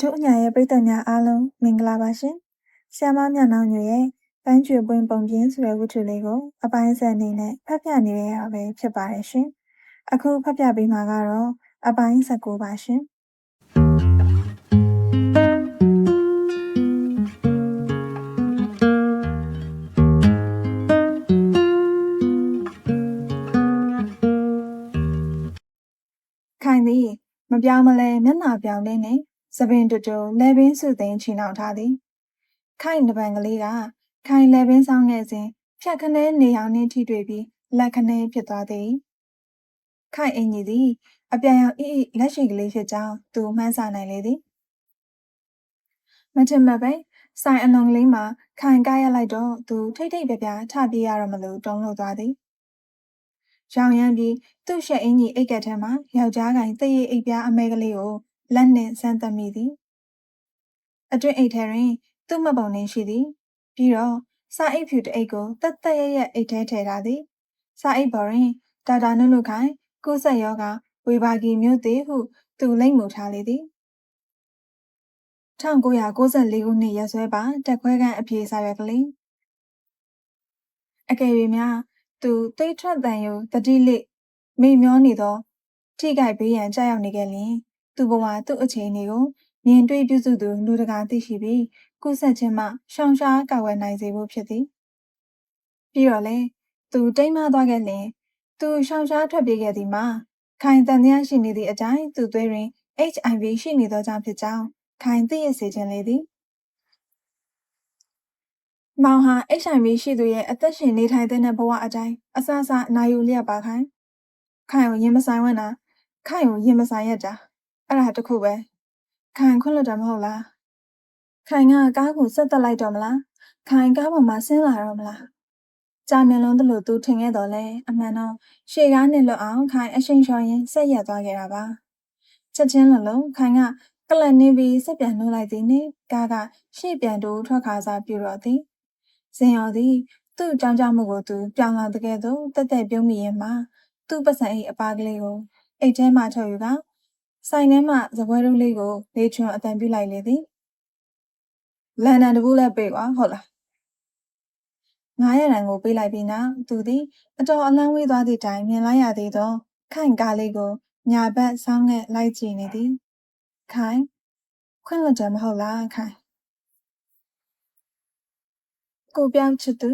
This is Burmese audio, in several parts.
ဒုအညာရဲ့ပရိသတ်များအားလုံးမင်္ဂလာပါရှင်။ဆ iam မမြနောင်ညွရဲ့ပန်းကျွေပွင့်ပုံပြင်ဆိုတဲ့ဝတ္ထုလေးကိုအပိုင်းဆက်အနေနဲ့ဖတ်ပြနေရတာပဲဖြစ်ပါတယ်ရှင်။အခုဖတ်ပြပေးမှာကတော့အပိုင်း19ပါရှင်။ခိုင်သည်မပြောင်းမလဲမျက်နှာပြောင်းလေးနဲ့ သပင်တူတူလဲပင်စုသိမ်းချီနှောင်ထားသည်ခိုင်နပန်ကလေးကခိုင်လဲပင်ဆောင်ခဲ့စဉ်ဖြတ်ခနဲနေအောင်နှင်းထိတွေ့ပြီးလက်ခနဲဖြစ်သွားသည်ခိုင်အင်ကြီးသည်အပြန်ရောင်အိအိလက်ရှိကလေးဖြစ်ကြောင်းသူမှန်းဆနိုင်လေသည်မထင်မှတ်ပဲဆိုင်အလွန်ကလေးမှာခိုင်ကားရလိုက်တော့သူထိတ်ထိတ်ပြပြထပြေးရတော့မလို့တုံးလို့သွားသည်ရောင်ရမ်းပြီးသူ့ရှက်အင်းကြီးအိတ်ကက်ထဲမှာယောက်ျားကင်တရေအိပ်ပြားအမဲကလေးကို လက်နှင့်ဆန်းသက်မိသည်အတွင်းအိတ်ထဲတွင် သူ့မပုံနှင်းရှိသည် ပြီးတော့စာအိတ်ဖြူတအိတ်ကိုတက်တက်ရရအိတ်ထဲထည့်ထားသည်စာအိတ်ပေါ်တွင်ဒေါက်တာနုနုခိုင်ကုဆက်ယောဂဝေဘာဂီမျိုးသေးဟု သူလိမ့်မူထားလေသည်1994ခုနှစ်ရက်စွဲပါတက်ခွဲခန်းအပြေစာရွက်ကလေးအကယ်၍များသူသိထွက်တန်ယိုတတိလိမိမျောနေသောထိခိုက်ဘေးရန်ကြောက်ရောက်နေခဲ့လျင် သူ့ဘဝသူ့အခြေအနေကိုမြင်တွေ့ပြုစုသူလူတကာသိရှိပြီးကုဆက်ခြင်းမှရှောင်ရှားကာကွယ်နိုင်စေဖို့ဖြစ်သည်ပြီးတော့လေသူတိမ်မသွားခဲ့လျင်သူရှောင်ရှားထွက်ပြေးခဲ့သည်မှာခိုင်တန်တရားရှိနေသည့်အတိုင်းသူသွေးတွင် HIV ရှိနေသောကြောင့်ဖြစ်ကြောင်းခိုင်သိရစေခြင်းလေသည်မောင်ဟာ HIV ရှိသူရဲ့အသက်ရှင်နေထိုင်တဲ့ဘဝအတိုင်းအဆအဆအနာယူလျက်ပါခိုင်ခိုင်ကိုရင်မဆိုင်ဝန်းတာခိုင်ကိုရင်မဆိုင်ရတာ အဲ့ဒါတခုပဲခိုင်ခွင့်လွတ်တယ်မဟုတ်လားခိုင်ကကားကိုဆက်တက်လိုက်တော့မလားခိုင်ကားပေါ်မှာဆင်းလာတော့မလားကြာမြင်လုံးတလို့သူထင်ခဲ့တော့လဲအမှန်တော့ရှေကားနဲ့လွတ်အောင်ခိုင်အရှိန်လျှော်ရင်ဆက်ရက်သွားခဲ့တာပါချက်ချင်းလုံးလုံးခိုင်ကကလန်နေပြီးဆက်ပြန်နှုတ်လိုက်သည်နှင့်ကားကရှေ့ပြန်တူထွက်ခါစားပြတော့သည်ဇင်ရော်သည်သူ့အကြောင်းကြောင့်မှုကိုသူပြောင်းလာတဲ့ကဲ့သို့တက်တက်ပြုံးမိရင်မှသူ့ပတ်စံအိတ်အပါကလေးကိုအိတ်ထဲမှထုတ်ယူက ဆိုင်ထဲမှဇပွဲတို့လေးကိုလေချွန်အတန်ပြလိုက်လေသည်လန်ဒန်တပူးလည်းပေးကွာဟုတ်လား900ရန်ကိုပေးလိုက်ပြီးနောက်သူသည်အတော်အလန်းဝေးသွားသည့်တိုင်မြင်လိုက်ရသေးသော ခိုင်ကားလေးကိုညာဘက်ဆောင်းငှက်လိုက်ကြည့်နေသည်ခိုင်ခွင့်လွတ်တယ်မဟုတ်လားခိုင်ကိုပြောင်းချစ်သူ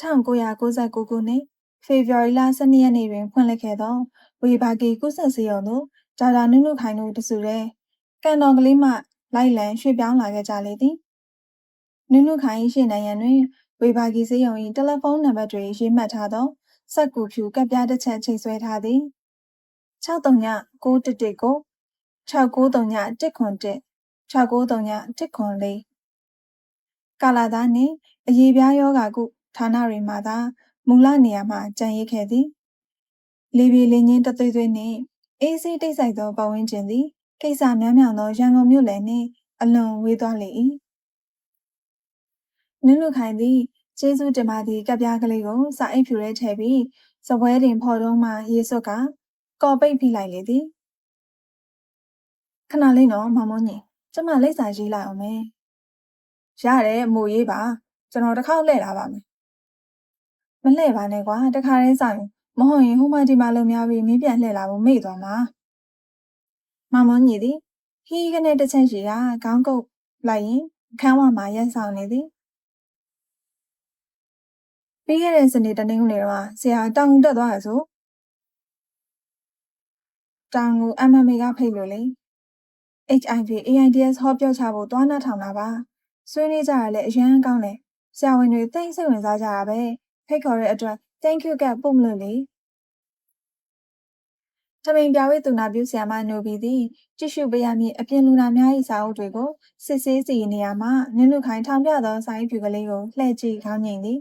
1999ခုနှစ်ဖေဖော်ဝါရီလ12ရက်နေ့တွင်ဖွင့်လှစ်ခဲ့သောဝေဘာဂီကုသစေယုံသို့ ဂျာတာနုနုခိုင်တို့တစုတဲ့ကန်တော်ကလေးမှလိုက်လံရွှေ့ပြောင်းလာခဲ့ကြလေသည်နုနုခိုင်ရှိနိုင်ရန်တွင်ဝေဘာဂီစေယုံ၏တယ်လီဖုန်းနံပါတ်တွေရေးမှတ်ထားသောစက်ကူဖြူကပ်ပြားတစ်ချက်ချိတ်ဆွဲထားသည်6391ကို6931 101 6931 104ကာလာသားနှင့်အရေးပြားယောဂါကုဌာနတွေမှသာမူလနေရာမှကြံရစ်ခဲ့သည်လေပြေလင်းချင်းတသွေးသွေးနှင့် အေးဆေးတိတ်ဆိုင်သောပတ်ဝန်းကျင်သည်ကိစ္စများများသောရန်ကုန်မြို့လယ်နှင့်အလွန်ဝေးသွားလေ၏နုနုခိုင်သည်ကျေးဇူးတင်ပါသည့်ကပ်ပြားကလေးကိုစာအိတ်ဖြူထဲထည့်ပြီးစပွဲတင်ဖော်တုံးမှရေးစွတ်ကကော်ပိတ်ဖိလိုက်လေသည်ခဏလေးနော်မမုန်းကြီးကျမလိပ်စာရေးလိုက်အောင်မယ်ရတယ်မို့ရေးပါကျွန်တော်တစ်ခေါက်လှည့်လာပါမယ်မလှည့်ပါနဲ့ကွာတခါတည်းဆိုင် မဟုတ်ရင်ဟိုမဒီမှာလုံများပြီးမင်းပြန်လှည့်လာဖို့မေ့သွားမှာမမွန်ညီသည်ဟီးကနေတစ်ချက်ရှိကခေါင်းကုပ်လိုက်ရင်ခန်းဝမှာရက်ဆောင်နေသည်ပြီးခဲ့တဲ့စနေတနင်္ဂနွေတော့ဆရာတောင်တက်သွားရဆိုတောင်ကို MMA ကဖိတ်လို့လေ HIV AIDS ဟောပြောချဖို့တွားနှထောင်တာပါဆွေးနွေးကြရလဲအရန်ကောင်းတယ်ဆရာဝန်တွေသိစိတ်ဝင်စားကြတာပဲဖိတ်ခေါ်တဲ့အတွက် thank you ကပို့မလို့လေထမိန်ပြဝေးသူနာပြုဆရာမနိုဘီသည်ကြည့်ရှုပေးရမည့်အပြင်လူနာများ၏စာအုပ်တွေကိုစစ်ဆေးစီနေရာမှာနင်းလူခိုင်ထောင်ပြသောစာရေးဖြူကလေးကိုလှည့်ကြည့်ခေါင်းငိမ့်သည်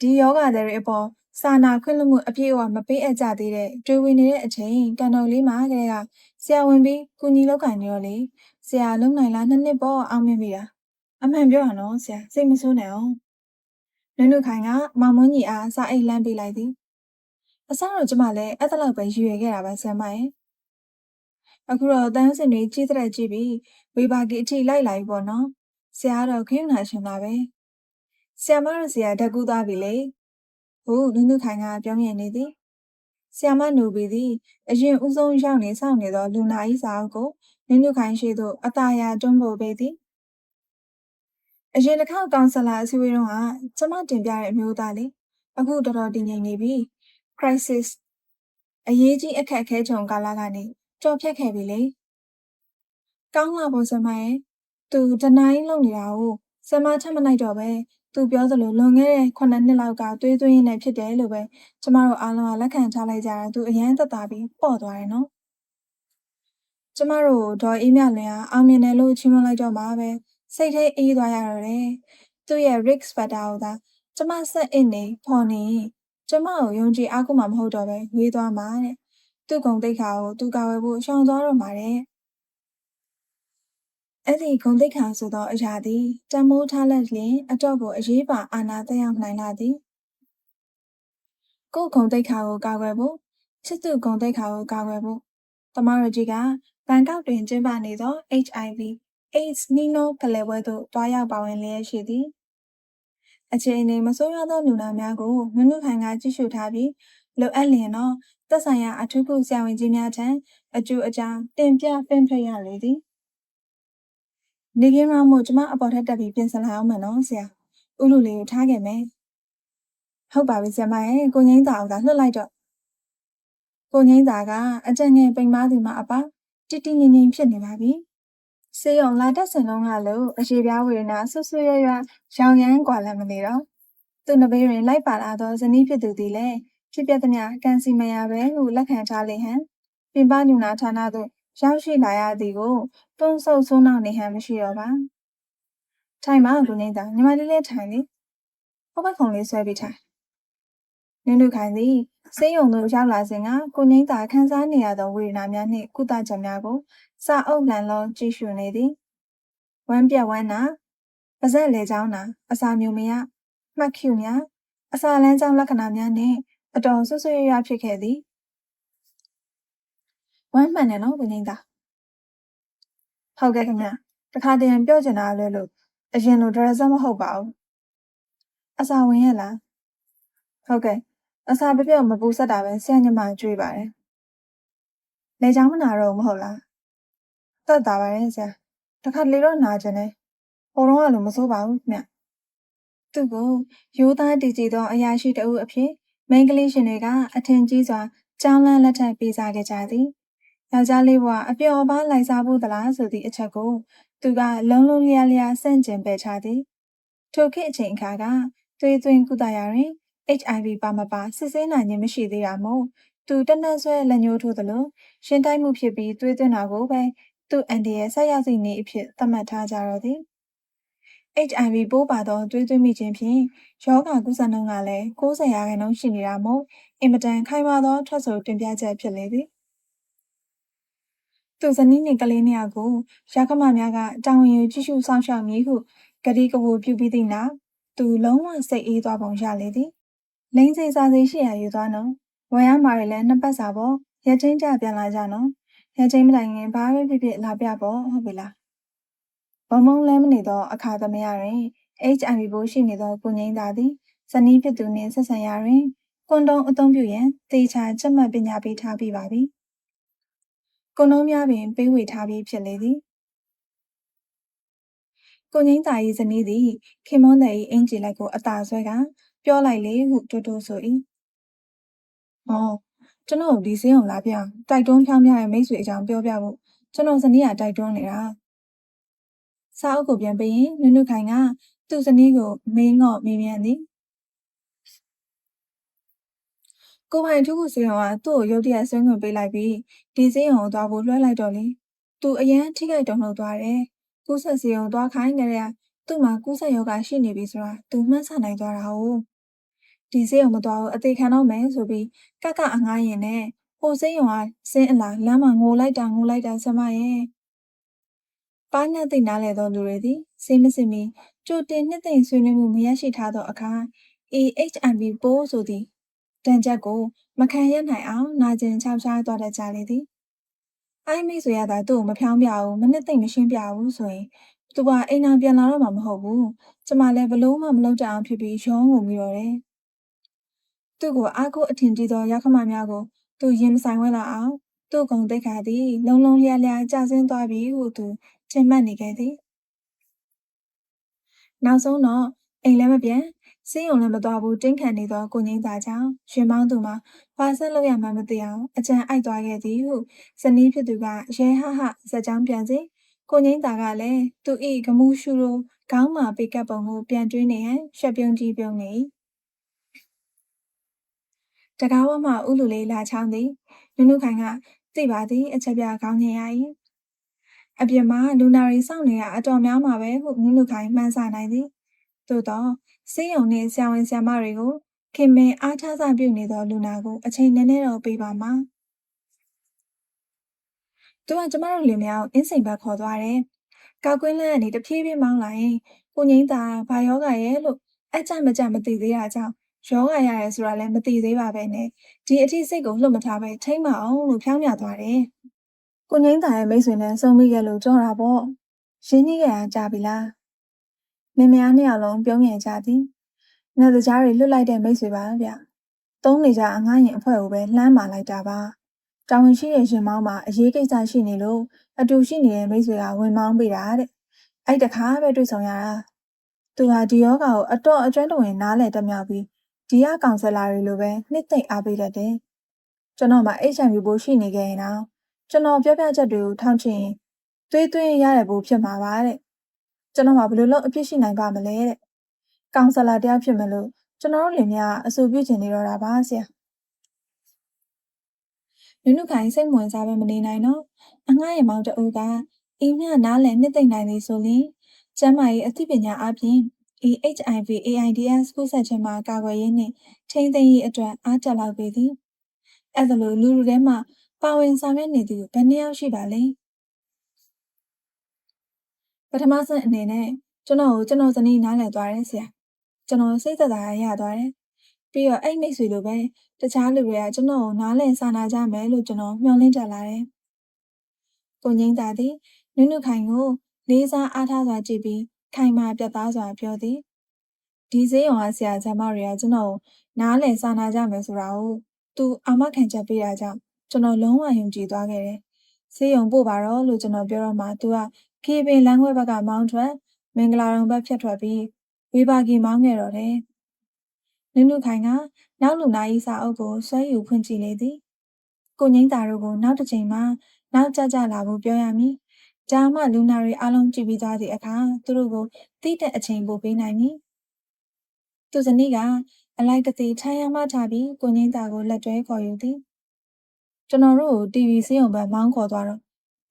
ဒီယောဂတွေအပေါ်စာနာခွင့်လွှတ်မှုအပြည့်အဝမပေးအပ်ကြသေးတဲ့တွေးဝင်နေတဲ့အချိန်ကန်တော်လေးမှာကလေးကဆရာဝန်ပြီးကုညီလောက်ကင်နေရောလေဆရာလုံနိုင်လားနှစ်နှစ်ပေါ့အောင်မြင်ပြီလားအမှန်ပြောရနော်ဆရာစိတ်မဆိုးနဲ့အောင် နုနုခိုင်ကမောင်မွန်းကြီးအားစာအိတ်လှမ်းပေးလိုက်သည်အစတော့ကျမလည်းအဲ့ဒါလောက်ပဲရွေခဲ့တာပါဆရာမရဲ့အခုတော့တန်းစင်တွေကြီးတဲ့ကြည့်ပြီးဝေဘာကီအထိလိုက်လာပြီပေါ့နော်ဆရာကတော့ခင်းနာရှင်တာပဲဆရာမတို့ဆရာဓာတ်ကူးသွားပြီလေဟုတ်နုနုခိုင်ကပြောမြင်နေသည်ဆရာမနူပီသည်အရင်ဦးဆုံးရောက်နေစောင့်နေသောလူနာ၏စာအုပ်ကိုနုနုခိုင်ရှိသို့အตาရတွန်းပို့ပေးသည် အရင်တစ်ခါကောင်ဆလာအစည်းအဝေးတုန်းကကျမတင်ပြတဲ့အမျိုးသားလေးအခုတော်တော်တည်ငြိမ်နေပြီ crisis အရေးကြီးအခက်အခဲကြုံကာလကနေကြော်ဖြတ်ခဲ့ပြီလေကောင်းလာဖို့ဆမရဲ့သူတနိုင်လုံနေတာကိုဆမထမလိုက်တော့ပဲသူပြောသလိုလွန်ခဲ့တဲ့9နှစ်လောက်ကသွေးသွင်းနေဖြစ်တယ်လို့ပဲကျမတို့အားလုံးကလက်ခံထားလိုက်ကြတာသူအရန်သက်သာပြီးပေါ့သွားတယ်နော်ကျမတို့ဒေါ်အေးမြလွင်ကအောင်မြင်တယ်လို့ချီးမွမ်းလိုက်တော့မှပဲ စိတ်ထဲအေးသွားရတော့တယ်သူ့ရဲ့ Rick Sputter ကိုသာကျမဆက်အစ်နေဖော်နေကျမကိုယုံကြည်အားကိုးမှမဟုတ်တော့ပဲဝေးသွားမှာတဲ့သူ့ဂုံတိတ်ခါကိုသူကာဝယ်ဖို့ရှောင်သွားတော့မှာတဲ့အဲ့ဒီဂုံတိတ်ခါဆိုသောအရာသည်တံမိုးထားလက်လျင်အတော့ကိုအရေးပါအာနာသက်ရောက်နိုင်လာသည်ကိုယ်ဂုံတိတ်ခါကိုကာကွယ်ဖို့ချစ်သူဂုံတိတ်ခါကိုကာကွယ်ဖို့တမရကြီးကဘန်ကောက်တွင်ကျင်းပနေသော HIV AIDS နီနိုဖလဲပွဲသို့တွားရောက်ပါဝင်လျက်ရှိသည်အခြေအနေမဆိုးရွားသောလူနာများကိုနုနုခိုင်ကကြည့်ရှုထားပြီးလိုအပ်လျင်တော့သက်ဆိုင်ရာအထူးကုဆရာဝန်ကြီးများထံအကျိုးအကြောင်းတင်ပြပင့်ဖက်ရလေသည်နေကင်းမမို့ကျမအပေါ်ထက်တက်ပြီးပြင်ဆင်လာအောင်မယ်နော်ဆရာဥလူလေးကိုထားခဲ့မယ်ဟုတ်ပါပြီဆရာမရဲ့ကိုငိမ့်တာအောင်သာလွှတ်လိုက်တော့ကိုငိမ့်တာကအကြံငယ်ပိန်မားသူမှအပါတိတိငိမ့်ငိမ့်ဖြစ်နေပါပြီ စေယုံလာတက်စင်လုံးကလို့အရေပြားဝေဒနာဆွဆွရွရွရောင်ရမ်းကွာလမ်းမနေတော့သူ့နဘေးတွင်လိုက်ပါလာသောဇနီးဖြစ်သူသည်လည်းဖြစ်ပျက်သမျှကံစီမယာပဲဟုလက်ခံထားလေဟန်ပင်ပညူနာဌာနသို့ရောက်ရှိလာရသည်ကိုတွန်းဆုပ်ဆုံးနောက်နေဟန်မရှိတော့ပါထိုင်ပါလူနေတာညီမလေးလေးထိုင်လေဟောဘက်ခုံလေးဆွဲပြီးထိုင်နင်းတို့ခိုင်သည်စေယုံတို့ရောက်လာစဉ်ကကိုငိမ့်သာခန်းစားနေရသောဝေဒနာများနှင့်ကုသချက်များကို စာအုပ်လန်လုံးကြည့်ရှုနေသည်ဝမ်းပြက်ဝမ်းနာပါဇက်လေချောင်းနာအစာမျိုးမရမှတ် Q များအစာလန်းကြောင်းလက္ခဏာများနှင့်အတော်ဆွဆွရရဖြစ်ခဲ့သည်ဝမ်းမှန်တယ်နော်ကိုငိမ့်သာဟုတ်ကဲ့ခင်ဗျတခါတည်းပြောချင်တာလဲလို့အရင်လိုဒရက်စမဟုတ်ပါဘူးအစာဝင်ရဲ့လားဟုတ်ကဲ့အစာပြပြော့မပူဆက်တာပဲဆရာညမကြွေးပါတယ်လေချောင်းမနာတော့မဟုတ်လား တက်တာပါရဲ့ဆရာတခါလေတော့နာကျင်တယ်ဟိုတော့ကလို့မစိုးပါဘူးခင်ဗျသူ့ကိုရိုးသားတည်ကြည်သောအရာရှိတဦးအဖြစ်မိန်းကလေးရှင်တွေကအထင်ကြီးစွာကြောင်းလန်းလက်ထပ်ပေးစားခဲ့ကြသည်ယောက်ျားလေးဘဝအပျော်ပါလိုက်စားဖို့သလားဆိုသည့်အချက်ကို သူကလုံးလုံးလျားလျားဆန့်ကျင်ပယ်ချသည်ထိုခေတ်အချိန်အခါကသွေးသွင်းကုသရာတွင် HIV ပါမပါစစ်ဆေးနိုင်ခြင်းမရှိသေးတာမို့သူတနက်ဆွဲလက်ညှိုးထိုးသလိုရှင်တိုက်မှုဖြစ်ပြီးသွေးသွင်းတာကိုပဲ သူ့အန်ဒီရဲ့ဆက်ရောက်သည့်နေ့အဖြစ်သတ်မှတ်ထားကြတော့သည် HIV ပိုးပါသောသွေးသွင်းမိခြင်းဖြင့်ယောဂကုသနှုန်းကလည်း90ရာခိုင်နှုန်းရှိနေတာမို့အင်မတန်ခိုင်မာသောထွက်ဆိုတင်ပြချက်ဖြစ်လေသည်သူဇနီးနှင့်ကလေးနှစ်ယောက်ကိုရကမများကတာဝန်ယူကြည့်ရှုဆောင်ရှောက်မည်ဟုကတိကဝတ်ပြုပြီးသည့်နောက်သူလုံးဝစိတ်အေးသွားပုံရလေသည်လိန်စိတ်စားစိတ်ရှိရယူသွားနော်ဝယ်ရမှာလည်းနှစ်ပတ်စာပေါ့ရချင်းကြပြန်လာကြနော် ရချင်းမတိုင်ခင်ဘာပဲဖြစ်ဖြစ်လာပြပေါ့ဟုတ်ပြီလားဘုံမုံလဲမနေသောအခါသမယတွင် HIV ပိုးရှိနေသောကိုငိမ့်သာသည်ဇနီးဖြစ်သူနှင့်ဆက်ဆံရာတွင်ကွန်ဒုံအသုံးပြုရန်တေချာချက်မှတ်ပညာပေးထားပြီးပါပြီကွန်ဒုံများပင်ပေးဝေထားပြီးဖြစ်လေသည်ကိုငိမ့်သာ၏ဇနီးသည်ခင်မွန်းတဲ့အင်ဂျီလိုက်ကိုအသာဆွဲကပြောလိုက်လေဟုတိုးတိုးဆို၏။အော် ကျွန်တော်ဒီစင်းအောင်လာပြတိုက်တွန်းဖြောင်းပြရဲ့မိတ်ဆွေအကြောင်းပြောပြဖို့ကျွန်တော်ဇနီးကတိုက်တွန်းနေတာ။စာအုပ်ကိုပြန်ပေးရင်နုနုခိုင်ကသူ့ဇနီးကိုမင်းငေါ့မေးမြန်းသည်။ကိုပိုင်ထူးခုစင်းအောင်ကသူ့ကိုရုတ်တရက်ဆွင်းခွင့်ပေးလိုက်ပြီးဒီစင်းအောင်ကိုသွားဖို့လွှဲလိုက်တော့လေ။သူအရန်ထိခိုက်တုံ့လှုပ်သွားတယ်။ကူးဆက်စင်းအောင်သွားခိုင်းကြတဲ့သူ့မှာကူးဆက်ယောဂရှိနေပြီဆိုတာသူမှန်းဆနိုင်သွားတာဟုတ် ဒီစေးရုံမသွားဘူးအသေးခံတော့မယ်ဆိုပြီးကကအငားရင်နဲ့ဟိုစေးရုံကစင်းအလာလမ်းမှာငိုလိုက်တာငိုလိုက်တာဆမရဲ့ပါးနှက်သိနားလေသောလူတွေသည်စေးမစင်မီကြိုတင်နှစ်သိမ့်ဆွေးနွေးမှုမရရှိထားသောအခါ AHIV ပိုးဆိုသည့်တန်ချက်ကိုမခံရနိုင်အောင်နာကျင်ချောက်ချားသွားတတ်ကြလေသည်အိုင်းမိတ်ဆွေရတာသူ့ကိုမဖြောင်းပြဘူးမနစ်သိမ့်မရှင်းပြဘူးဆိုရင်သူကအိမ်နာပြန်လာတော့မှမဟုတ်ဘူးကျမလည်းဘလို့မှမလုပ်ကြအောင်ဖြစ်ပြီးရောငုံပြီးတော့တယ် သူ့ကိုအားကိုးအထင်ကြီးသောရောက်ခမများကိုသူရင်မဆိုင်ဝဲလာအောင်သူ့ကုံတိတ်ခါသည် လုံလုံလျားလျားကျဆင်းသွားပြီဟုသူထင်မှတ်နေခဲ့သည်နောက်ဆုံးတော့အိမ်လည်းမပြန်စင်းုံလည်းမသွားဘူးတင်းခံနေသောကိုငိမ့်သားကြောင့်ရှင်မောင်းသူမှာဘာဆက်လို့ရမှမသိအောင်အကြံအိုက်သွားခဲ့သည်ဟုဇနီးဖြစ်သူကရဲဟဟဇက်ကြောင်းပြန်စီကိုငိမ့်သားကလည်းသူဤဂမှုရှုလိုခေါင်းမှာပိကပ်ပုံကိုပြန်တွေးနေရန်ရှက်ပြုံးကြီးပြုံးနေ တကားဝမှဥလူလေးလာချောင်းသည်နုနုခိုင်ကသိပါသည်အချက်ပြခေါင်းငင်ရ၏အပြင်မှာလူနာရီစောင့်နေရအတော်များမှာပဲဟုနုနုခိုင်မှန်းဆနိုင်သည်သို့တော့စေးရုံနှင့်ဆရာဝန်ဆရာမတွေကိုခင်မင်အားထားစပြုနေသောလူနာကိုအချိန်နည်းနည်းတော့ပေးပါမှာသူကကျမတို့လင်မြောက်အင်းစိန်ဘက်ခေါ်သွားတယ်ကောက်ကွင်းလန်းကနေတဖြည်းဖြည်းမောင်းလာရင်ကိုငိမ့်တာဘာယောဂရဲ့လို့အကြမကြမသိသေးတာကြောင့် ယောဂရရဲဆိုတာလည်းမသိသေးပါပဲနဲ့ဒီအထိစိတ်ကိုလှုပ်မထားပဲထိမ့်မအောင်လို့ဖြောင်းပြသွားတယ်ကိုငိမ့်တာရဲ့မိတ်ဆွေနဲ့စုံမိခဲ့လို့ကြောတာပေါ့ရင်းနှီးခဲ့တာကြာပြီလားမင်းမယားနှစ်ယောက်လုံးပြုံးရကြသည်။နှစ်ကြားတွေလွတ်လိုက်တဲ့မိတ်ဆွေပါဗျ။သုံးနေကြအငှားရင်အဖွဲ့ကိုပဲလှမ်းမာလိုက်တာပါ။တောင်ဝင်ရှိတဲ့ရှင်မောင်းမှာအရေးကိစ္စရှိနေလို့အတူရှိနေတဲ့မိတ်ဆွေကဝင်မောင်းပေးတာတဲ့။အဲ့တခါပဲတွေ့ဆုံရတာ။သူဟာဒီယောဂါကိုအတော့အကျွမ်းတဝင်နားလည်တမြောက်ပြီး ဒီရကောင်ဆယ်လာတွေလိုပဲနှစ်သိမ့်အားပေးတတ်တယ်။ကျွန်တော်မှ HIV ဘိုးရှိနေခဲ့ရင်တော့ကျွန်တော်ပြောပြချက်တွေကိုထောင်းချင်သွေးသွင်းရတဲ့ဘိုးဖြစ်မှာပါတဲ့။ကျွန်တော်မှဘယ်လိုလုပ်အဖြစ်ရှိနိုင်ပါမလဲတဲ့။ကောင်ဆယ်လာတယောက်ဖြစ်မလို့ကျွန်တော်တို့လင်မယားအဆူပြုချင်နေတော့တာပါဆရာ။နုနုခိုင်စိတ်ဝင်စားပဲမနေနိုင်တော့အငှားရမောင်တအူကအိမ်မြနားလည်နှစ်သိမ့်နိုင်သည်ဆိုရင်ကျမ်းမာရေးအသိပညာအပြင် HIV AIDS ကူးစက်ခြင်းမှာကာကွယ်ရေးနှင့်ထိန်းသိမ်းရေးအတွက်အားတက်လောက်ပေသည်။အဲ့ဒါလိုလူလူထဲမှာပါဝင်ဆောင်ရွက်နေသူဘယ်နှယောက်ရှိပါလဲ။ပထမဆုံးအနေနဲ့ကျွန်တော်ကိုကျွန်တော်ဇနီးနားလည်သွားတယ်ဆရာ။ကျွန်တော်စိတ်သက်သာရသွားတယ်။ပြီးတော့အဲ့မိတ်ဆွေလိုပဲတခြားလူတွေကကျွန်တော်ကိုနားလည်စာနာကြမယ်လို့ကျွန်တော်မျှော်လင့်ကြလာတယ်။ကိုငိမ့်တာသည်နုနုခိုင်ကိုလေးစားအားထားစွာကြည့်ပြီး ခိုင်မာပြတ်သားစွာပြောသည်ဒီဈေးရောဆရာဆရာမတွေကကျွန်တော်နားလည်စာနာကြမယ်ဆိုတာကိုသူအာမခံချက်ပေးတာကြောင့်ကျွန်တော်လုံးဝယုံကြည်သွားခဲ့တယ်ဈေးရုံပို့ပါတော့လို့ကျွန်တော်ပြောတော့မှသူကခေပင်လမ်းခွဲဘက်ကမောင်းထွက်မင်္ဂလာရုံဘက်ဖြတ်ထွက်ပြီးဝေဘာကီမောင်းခဲ့တော့တယ်နုနုခိုင်ကနောက်လူနာကြီးစာအုပ်ကိုဆွဲယူဖွင့်ကြည့်လေသည်ကိုငိမ့်တာတို့ကိုနောက်တစ်ချိန်မှနောက်ကြကြလာဖို့ပြောရမည် ကြာမှလူနာတွေအားလုံးကြည့်ပြီးသားသည့်အခါသူတို့ကိုတိတဲ့အချိန်ပို့ပေးနိုင်မည်။သူဇနီးကအလိုက်တသိထိုင်ရမှထားပြီးကိုငိမ့်တာကိုလက်တွဲခေါ်ယူသည်။ကျွန်တော်တို့ကို TV စင်းုံဘက်မောင်းခေါ်သွားတော့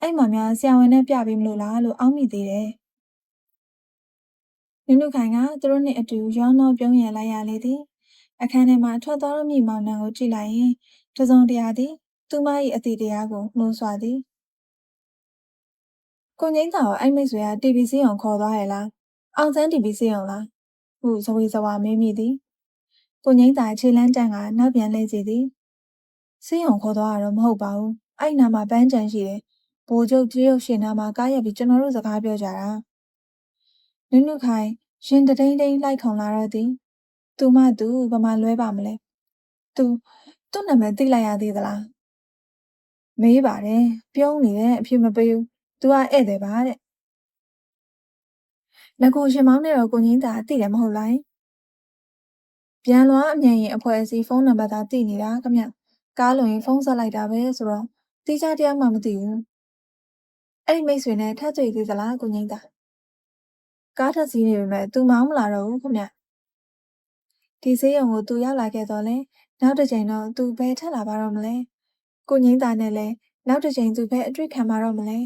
အဲ့မှာများဆရာဝန်နဲ့ပြပေးမလို့လားလို့အောက်မိသေးတယ်။နုနုခိုင်ကသူတို့နဲ့အတူရောင်းတော့ပြုံးရလိုက်ရလေသည်။အခန်းထဲမှာထွက်သွားတော့မိမောင်နှံကိုကြည့်လိုက်ရင်တစုံတရာသည် သူမ၏အတိတရားကိုနှိုးဆွသည်။ ကိုငိမ့်သာကိုအဲ့မိတ်ဆွေက TV စီးအောင်ခေါ်သွားရဲ့လားအောင်စန်း TV စီးအောင်လားဟုဇဝေဇဝါမေးမိသည်ကိုငိမ့်သာခြေလန်းတန်ကနောက်ပြန်လှည့်စီသည်စီးအောင်ခေါ်သွားတာတော့မဟုတ်ပါဘူးအဲ့နာမှာပန်းချန်ရှိတယ်ဘိုးကျုပ်ကြေးရုပ်ရှင်နာမှာကားရက်ပြီးကျွန်တော်တို့စကားပြောကြတာနုနုခိုင်ရှင်တတိန်တိန်လိုက်ခုံလာတော့သည်သူမသူဘာမှလွဲပါမလဲသူသူ့နာမည်သိလိုက်ရသေးသလားမေးပါတယ်ပြုံးနေတယ်အဖြစ်မပေးဘူး သူကဧည့်သည်ပါ တဲ့ငကိုရှင်မောင်းနဲ့တော့ ကိုငင်းသာ သိတယ်မဟုတ်လားပြန်လွားအမြန်ရင်အဖွဲ့အစည်း ဖုန်းနံပါတ်သာ သိနေတာခမ ကားလုံရင် ဖုန်းဆက်လိုက်တာပဲဆိုတော့တိကျတရားမှ မသိဘူး အဲ့ဒီမိတ်ဆွေနဲ့ ထပ်တွေ့သေးသလား ကိုငင်းသာ ကားထက်စီးနေပေမဲ့သူမောင်းမလာတော့ဘူးခမ ဒီစေးရုံကို သူရောက်လာခဲ့တော့လဲနောက်တစ်ချိန်တော့ သူ ဘယ်ထက်လာပါတော့မလဲ ကိုငင်းသာနဲ့လဲနောက်တစ်ချိန်သူ ဘယ်အတွေ့ခံမှာတော့မလဲ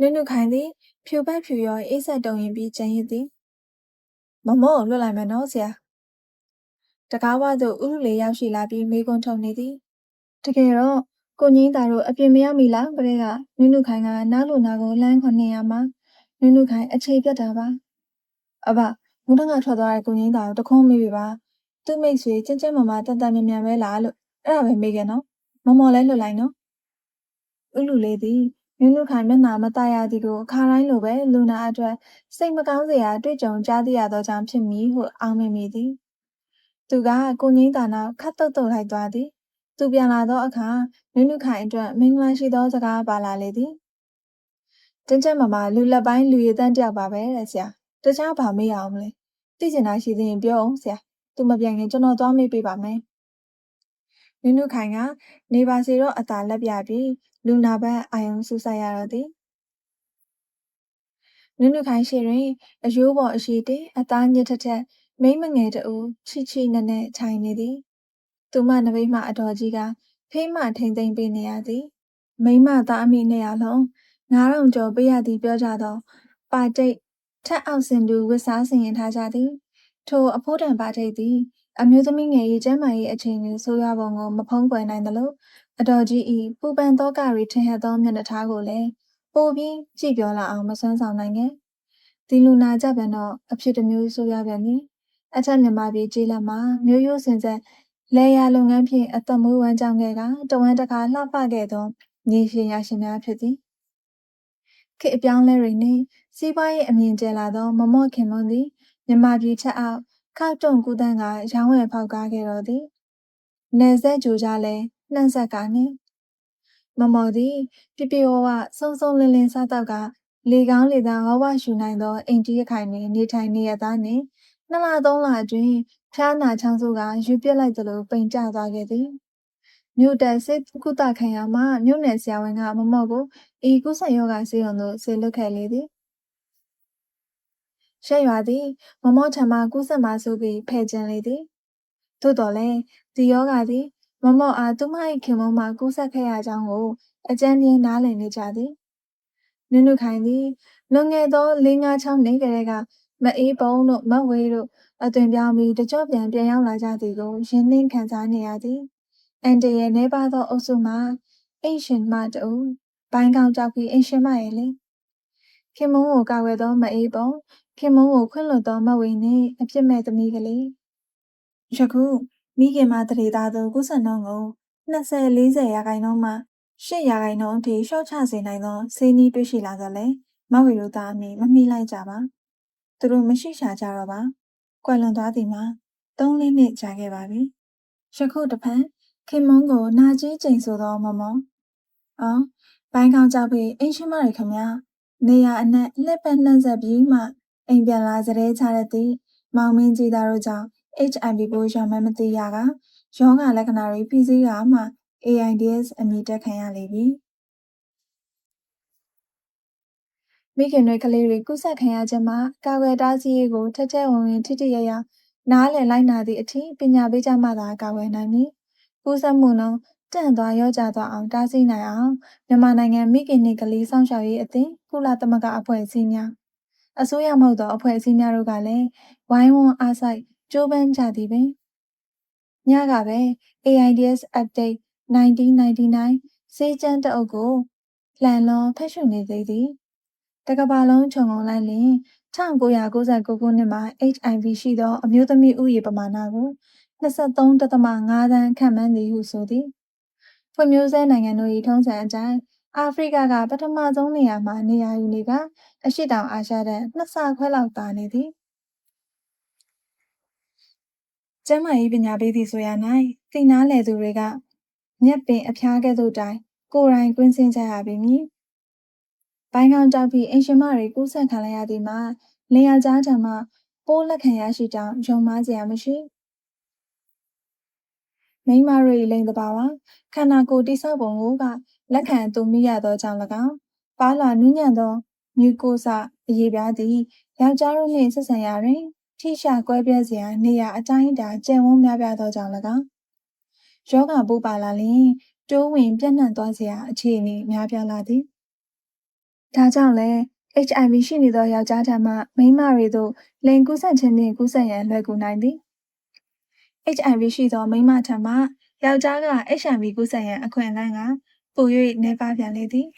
နုနုခိုင်သည် ဖြူပတ်ဖြူရောအေးဆက်တုံရင်ပြီးကျန်ရစ်သည်မမောလွတ်လိုက်မယ်နော်ဆရာတကားဝသို့ဥရုလေးရောက်ရှိလာပြီးမိကွန်းထုံနေသည်တကယ်တော့ကိုငင်းသားတို့အပြင်မရောက်မီလားကလေးကနုနုခိုင်ကနားလိုနာကိုလှမ်းခွန်နေရမှာနုနုခိုင်အခြေပြတ်တာပါအဘမုန်းတငါထွက်သွားတဲ့ကိုငင်းသားကိုတခုံးမေးပြီပါသူ့မိတ်ဆွေချင်းချင်းမမတန်တန်မြန်မြန်ပဲလားလို့အဲ့ဒါပဲမေးခဲ့နော်မမော်လဲလွတ်လိုက်နော်ဥလူလေးသည် နုနုခိုင်မျက်နှာမတရသည်ကိုအခါတိုင်းလိုပဲလူနာအတွက်စိတ်မကောင်းစရာတွေ့ကြုံကြားသိရသောကြောင့်ဖြစ်မည်ဟုအောင်းမိမိသည်သူကကိုငိမ့်တာနောက်ခတ်တုတ်တုတ်လိုက်သွားသည်သူပြန်လာသောအခါနုနုခိုင်အတွက်မင်္ဂလာရှိသောစကားပါလာလေသည်တင်းကျပ်မမလူလက်ပိုင်းလူရည်တန်းတယောက်ပါပဲတဲ့ဆရာတခြားဘာမေးရအောင်လဲသိချင်တာရှိသေးရင်ပြောအောင်ဆရာသူမပြန်ခင်ကျွန်တော်သွားမေးပေးပါမယ်နုနုခိုင်ကနေပါစီတော့အသာလက်ပြပြီး လူနာဘက်အာယုံစူးစိုက်ရတော့သည်နုနုခိုင်ရှိတွင်အယိုးပေါ်အရှိတေအသားညစ်ထက်ထက်မိမ့်မငယ်တူချီချီနဲ့နဲ့ခြိုင်နေသည်သူမနမိတ်မှအတော်ကြီးကဖေးမှထိမ့်သိမ့်ပေးနေရသည်မိမသားအမိနဲ့ရလုံး9000ကျော်ပေးရသည်ပြောကြတော့ပါတိတ်ထက်အောက်စင်သူဝစ်စားဆင်ရင်ထားကြသည်ထိုအဖိုးတန်ပါတိတ်သည်အမျိုးသမီးငယ်၏ကျမ်းမာရေးအခြေအနေဆိုးရွားပုံကိုမဖုံးကွယ်နိုင်သလို အတော်ကြီး၏ပူပန်သောကရီထင်ဟပ်သောမျက်နှာထားကိုလည်းပိုပြီးကြည့်ပြောလာအောင်မဆွမ်းဆောင်နိုင်ခဲ့ဒီလူနာကြပြန်တော့အဖြစ်တစ်မျိုးဆိုးရွားပြန်သည်အထက်မြန်မာပြည်ကြီးလက်မှာမျိုးရိုးစင်ဆက်လေယာလုပ်ငန်းဖြင့်အသက်မွေးဝမ်းကြောင်းခဲ့ကတဝမ်းတစ်ခါလှပခဲ့သောညီရှင်ရရှင်များဖြစ်သည်ခေတ်အပြောင်းလဲတွေနှင့်စီးပွားရေးအမြင့်ကျယ်လာသောမမော့ခင်မွန်းသည်မြန်မာပြည်ချက်အောက်ခောက်တုံကူတန်းကရောင်းဝယ်ဖောက်ကားခဲ့တော်သည်နယ်ဆက်ကြိုကြလဲ နှံ့ဆက်ကနှင့်မမော်သည်ပြပြဝဝစုံစုံလင်းလင်းစားတော့ကလေကောင်းလေသားဝဝရှူနိုင်သောအိမ်ကြီးခိုင်နှင့်နေထိုင်နေရသားနှင့်နှစ်လသုံးလအတွင်းဖျားနာချောင်းဆိုးကယူပြစ်လိုက်သလိုပိန်ကျသွားခဲ့သည်မြို့တက်စိတ်ကုသခံရမှမြို့နယ်ဆရာဝန်ကမမော့ကိုဤကုသယောဂဆေးရုံသို့ဆေးလွတ်ခဲ့လေသည်ရှက်ရွာသည်မမော့ထံမှကုသမှာဆိုပြီးဖဲ့ကျင်လေသည်သို့တော်လည်းဒီယောဂသည် မမော့အားသူမ၏ခင်မုန်းမှကူးဆက်ခဲ့ရကြောင်းကိုအကြမ်းပြင်းနားလည်နေကြသည်နုနုခိုင်သည်လွန်ခဲ့သော၄၅ချောင်းနေကလေးကမအေးပုံတို့မဝေးတို့အသွင်ပြောင်းပြီးတကြော့ပြန်ပြန်ရောက်လာကြသည်ကိုရင်းနှင်းခံစားနေရသည်အန်တရဲ့နေပါသောအုပ်စုမှာအိမ်ရှင်မတူဘိုင်းကောင်ကြောက်ပြီးအိမ်ရှင်မရဲ့လေခင်မုန်းကိုကာဝယ်သောမအေးပုံခင်မုန်းကိုခွင့်လွှတ်သောမဝေနှင့်အပြစ်မဲ့သမီးကလေးယခု မိခင်မတရေသားသူကုသနှုံးကို20-40ရာခိုင်နှုန်းမှ8ရာခိုင်နှုန်းအထိရှော့ချစေနိုင်သောဆေးနီးတွေ့ရှိလာတော့လေမဝေတို့သားအမိမမိလိုက်ကြပါသူတို့မရှိရှာကြတော့ပါကွယ်လွန်သွားသည်မှာ3လနှစ်ကြာခဲ့ပါပြီယခုတဖန်ခင်မုန်းကိုနာကြီးချိန်ဆိုသောမမောအော်ဘိုင်းကောင်ကြောက်ပြီးအင်းရှိမရခင်ဗျာနေရအနက်လက်ပတ်နှံ့ဆက်ပြီးမှအိမ်ပြန်လာစတဲ့ချတဲ့သည်မောင်မင်းကြီးသားတို့ကြောင့် HIV ပိုးရမှန်းမသိရကယောဂလက္ခဏာတွေဖိစီးကမှ AIDS အမည်တက်ခံရလေပြီမိခင်တွေကလေးတွေကုသခံရခြင်းမှာကာကွယ်တားဆီးရေးကိုထက်ထဲဝင်ဝင်ထိထိရရနားလည်လိုက်နာသည့်အထိပညာပေးကြမှသာကာကွယ်နိုင်မည်ကုသမှုနှုန်းတန့်သွားရောကြသွားအောင်တားဆီးနိုင်အောင်မြန်မာနိုင်ငံမိခင်နှင့်ကလေးစောင့်ရှောက်ရေးအသင်းကုလသမဂ္ဂအဖွဲ့အစည်းများအစိုးရမဟုတ်သောအဖွဲ့အစည်းများတို့ကလည်းဝိုင်းဝန်းအားစိုက် ကြိုးပမ်းကြသည်ပင်ညကပဲ AIDS update 1999စေးချမ်းတအုပ်ကိုလန်လွန်ဖက်ရှုနေသေးသည်တကဘာလုံးခြုံငုံလိုက်လျင်1999ခုနှစ်မှာ HIV ရှိသောအမျိုးသမီးဥယေပမာဏကို23.5သန်းခန့်မှန်းသည်ဟုဆိုသည်ဖွံ့ဖြိုးဆဲနိုင်ငံတို့၏ထုံးစံအတိုင်းအာဖရိကကပထမဆုံးနေရာမှာနေရာယူနေကအရှိတောင်အာရှတန်းနှစ်ဆခွဲလောက်သာနေသည် ကျမ်းမာရေးပညာပေးသည့်ဆိုရ၌သိနာလေသူတွေကမျက်ပင်အဖျားကဲ့သို့တိုင်ကိုယ်တိုင်ကွင်းစင်းကြရပြီမည်။ဘိုင်းကောင်ကြောက်ပြီးအင်ရှင်မတွေကူးဆက်ခံလိုက်ရသည်မှာလင်ယာကြားထံမှပိုးလက်ခံရရှိကြောင်းယုံမှားစရာမရှိ။မိန်းမတို့၏လိင်တဘာဝခန္ဓာကိုယ်တိဆောက်ပုံကိုကလက်ခံသူမိရသောကြောင့်၎င်းပါလာနူးညံ့သောမြူကိုစာအရေးပြားသည်ယောက်ျားတို့နှင့်ဆက်ဆံရာတွင် ထိရှာကွဲပြဲစရာနေရာအတိုင်းအတာကျယ်ဝန်းများပြားသောကြောင့်၎င်းယောဂပိုးပါလာလျင်တိုးဝင်ပြန့်နှံ့သွားစရာအခြေအနေများပြားလာသည်ဒါကြောင့်လည်း HIV ရှိနေသောယောက်ျားထံမှမိန်းမတွေသို့လိင်ကူးစက်ခြင်းဖြင့်ကူးစက်ရန်လွယ်ကူနိုင်သည် HIV ရှိသောမိန်းမထံမှယောက်ျားက HIV ကူးစက်ရန်အခွင့်အလမ်းကပို၍နှဲပါပြန်လေသည်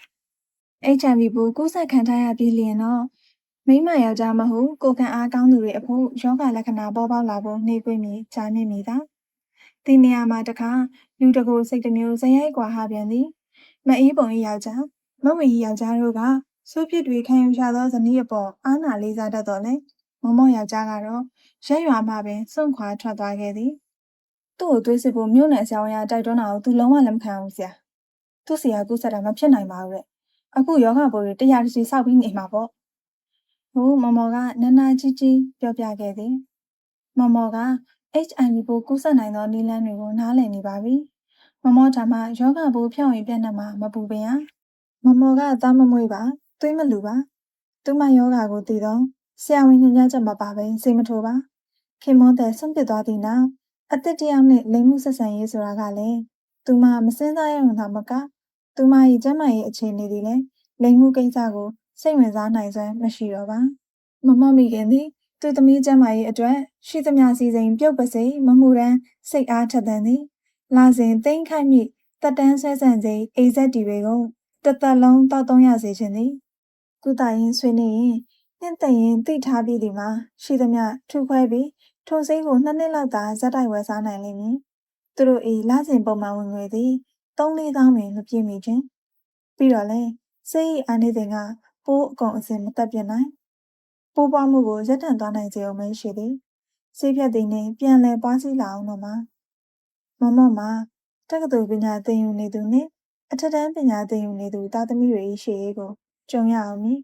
HIV ပိုးကူးစက်ခံထားရပြီးလျင်တော့ မိမယောက်ျားမဟုတ်ကိုခံအားကောင်းသူတွေအဖို့ယောဂလက္ခဏာပေါ်ပေါက်လာဖို့နှေးကွေးမည်ကြားမြင့်မည်သာဒီနေရာမှာတခါလူတကိုစိတ်တစ်မျိုးဇယိုက်ကွာဟပြန်သည်မအေးပုံ၏ယောက်ျားမဝေ၏ယောက်ျားတို့ကစိုးဖြစ်တွေခံယူရှာသောဇနီးအပေါ်အာနာလေးစားတတ်တော်လဲမမော့ယောက်ျားကတော့ရက်ရွာမှပင်စွန့်ခွာထွက်သွားခဲ့သည်သူ့ကိုသွေးစစ်ဖို့မြို့နယ်ဆရာဝန်ကတိုက်တွန်းတာကိုသူလုံးဝလက်မခံဘူးဆရာသူ့ဆရာကူးဆက်တာမဖြစ်နိုင်ပါဘူးတဲ့အခုယောဂဘိုးတွေတရားတစီစောက်ပြီးနေမှာပေါ့ ဟိုမမော်ကနန္နာကြီးကြီးပြောပြခဲ့သည်မမော်က HIV ပိုးကူးစက်နိုင်သောနည်းလမ်းတွေကိုနားလည်နေပါပြီ။မမောဒါမှယောဂပိုးဖြောင်းရင်ပြန့်နှံ့မှာမပူပင်ရ။မမောကသားမမွေးပါ။သွေးမလူပါ။သူမယောဂကိုသိတော့ဆရာဝန်ညွှန်ကြားချက်မပါဘဲစိတ်မထိုးပါ။ခင်မောတဲ့ဆုံးပစ်သွားသည့်နောက်အသက်တယောက်နဲ့လိမ်မှုဆက်ဆံရေးဆိုတာကလည်းသူမမစင်းစားရအောင်သာမကသူမရဲ့ကျန်းမာရေးအခြေအနေတွေလည်းလိမ်မှုကိစ္စကို စိတ်ဝင်စားနိုင်စွမ်းမရှိတော့ပါ။မမမိခင်သည်သူသမီးကျမ်းမာရေးအတွက်ရှိသမျှစီစဉ်ပြုတ်ပစိမမှုရန်စိတ်အားထက်သန်သည်လာစဉ်သိမ့်ခိုက်မိတက်တန်းဆွဲဆန့်ချိန်အိဇက်တီတွေကိုတသက်လုံးတောက်သုံးရစေခြင်းသည်ကုသရင်ဆွေးနေရင်နှင့်သက်ရင်သိထားပြီးဒီမှာရှိသမျှထူခွဲပြီးထိုစိတ်ကိုနှစ်နှစ်လောက်သာဇက်တိုက်ဝယ်စားနိုင်လိမ့်မည်သူတို့၏လာစဉ်ပုံမှန်ဝင်ငွေသည်3-4သောင်းတွင်မပြည့်မီခြင်းပြီးတော့လဲစိတ်အာနေတဲ့က ပိုးအကုန်အစင်မတက်ပြနိုင်ပိုးပွားမှုကိုရပ်တန့်သွားနိုင်စေအောင်မရှိသည်ဆေးဖြတ်သည်နှင့်ပြန်လည်ပွားစီလာအောင်တော့မှာမမမှာတက္ကသိုလ်ပညာသင်ယူနေသူနှင့်အထက်တန်းပညာသင်ယူနေသူသားသမီးတွေရှေ့ရေးကိုကြုံရအောင်မည်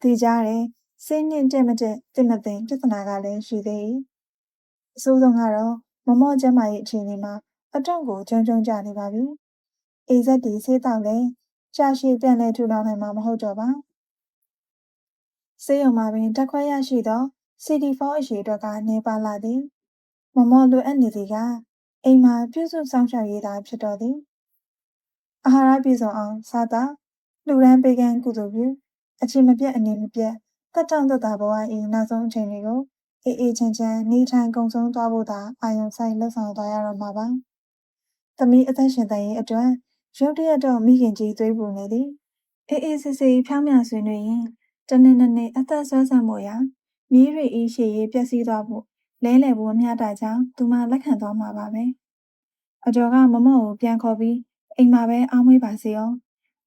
ဒီကြားတဲ့စိတ်နှင့်တဲ့မတဲ့တင်မတင်ပြဿနာကလည်းရှိသေး၏အဆိုးဆုံးကတော့မမော့ကျမ်းမာရေးအခြေအနေမှာအတော့ကိုကြုံကြုံကြနေပါပြီအေဇက်ဒီဆေးတောက်လည်း ရှာရှိပြန်လဲထူထောင်နိုင်မှာမဟုတ်တော့ပါဆေးရုံမှာပင်တက်ခွဲရရှိသော CD4 အရေးအတွက်ကနေပါလာသည်မမောလိုအပ်နေသည်ကအိမ်မှာပြုစုစောင့်ရှောက်ရေးသာဖြစ်တော်သည်အာဟာရပြည့်စုံအောင်စားသာလူရန်ပေးကမ်းကုသိုလ်ပြုအချိန်မပြတ်အနေမပြတ်တက်တောင့်တက်တာဘဝ၏နောက်ဆုံးအချိန်တွေကိုအေးအေးချမ်းချမ်းနေထိုင်ကုံဆုံးသွားဖို့သာအာရုံစိုက်လှုပ်ဆောင်သွားရတော့မှာပါ။သမီးအသက်ရှင်တန်ရေးအတွက် ရုတ်တရက်တော့မိခင်ကြီးသွေးပူနေသည်အေးအေးဆေးဆေးဖြောင်းမြဆွေးနွေးရင်တနေ့နေ့အသက်ဆွဲဆန့်မှုရာမီးရီဤရှေရေးပျက်စီးသွားဖို့လဲလှယ်ဖို့မျှတာကြောင့်သူမလက်ခံသွားမှာပါပဲအကျော်ကမမော့ကိုပြန်ခေါ်ပြီးအိမ်မှာပဲအောင်းမွေးပါစေအောင်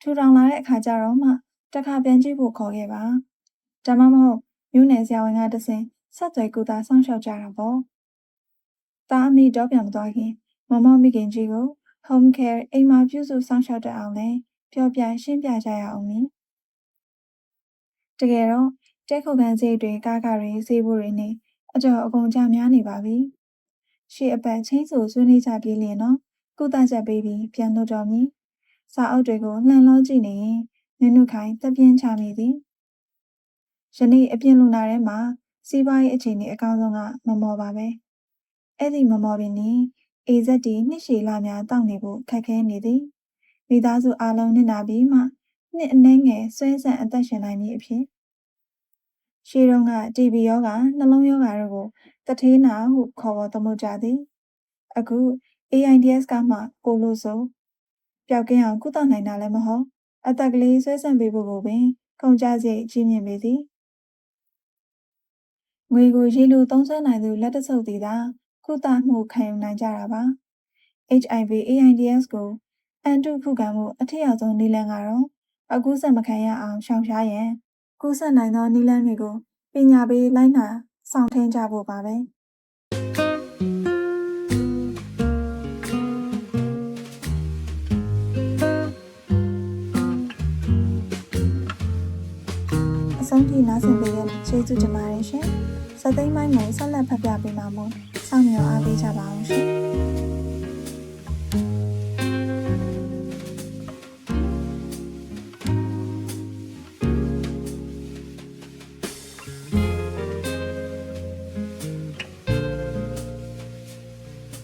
ထူထောင်လာတဲ့အခါကျတော့မှတခါပြန်ကြည့်ဖို့ခေါ်ခဲ့ပါဒါမှမဟုတ်မြို့နယ်ဆရာဝန်ကတဆင်ဆက်သွယ်ကူတာစောင့်ရှောက်ကြတာပေါ့တာအမိတော့ပြန်မသွားခင်မမော့မိခင်ကြီးကို home care အိမ်မှာပြုစုစောင့်ရှောက်တတ်အောင်လဲပြောပြရှင်းပြကြရအောင်မ။တကယ်တော့တဲခုတ်ခန်းစိတ်တွေကားကားတွေဈေးဖို့တွေနဲ့အကျော်အကုန်ကြများနေပါပြီ။ရှေ့အပတ်ချင်းဆိုဆွေးနွေးကြပြေးလျင်တော့ကုသချက်ပေးပြီးပြန်လို့တော်မည်။စာအုပ်တွေကိုလှန်လောကြည့်နေရင်နုနုခိုင်တပြင်းချမိသည်။ယနေ့အပြင်လူနာထဲမှာစီးပွားရေးအခြေအနေအကောင်းဆုံးကမမော်ပါပဲ။အဲ့ဒီမမော်ပင်နီ အေဇက်တီနှစ်ရှည်လများတောက်နေဖို့ခက်ခဲနေသည်။မိသားစုအားလုံးနစ်နာပြီးမှနှစ်အနှဲငယ်ဆွဲဆန့်အသက်ရှင်နိုင်မည်အဖြစ်ရှေးတုန်းက TB ရောဂါနှလုံးရောဂါတို့ကိုတထေးနာဟုခေါ်ဝေါ်သမုတ်ကြသည်အခု AIDS ကမှကိုလို့ဆိုပျောက်ကင်းအောင်ကုသနိုင်တာလည်းမဟုတ်အသက်ကလေးဆွဲဆန့်ပေးဖို့ကိုပင်ကုန်ကြစိတ်ကြီးမြင့်ပေသည်ငွေကိုရေလူသုံးစွဲနိုင်သူလက်တဆုပ်သည်သာ ကုသမှုခံယူနိုင်ကြတာပါ HIV AIDS ကိုအန်တုခုခံမှုအထက်ရောက်ဆုံးနည်းလမ်းကတော့အကူးဆက်မခံရအောင်ရှောင်ရှားရန်ကူးဆက်နိုင်သောနည်းလမ်းတွေကိုပညာပေးလိုက်နာဆောင်ထိန်ကြဖို့ပါပဲအဆုံးထိနားဆင်ပေးတဲ့ကျေးဇူးတင်ပါတယ်ရှင်။ စသိမ်းပိုင်းကိုဆက်လက်ဖျက်ပြပေးမှာမို့စောင့်မျှော်အားပေးကြပါအောင်ရှင်။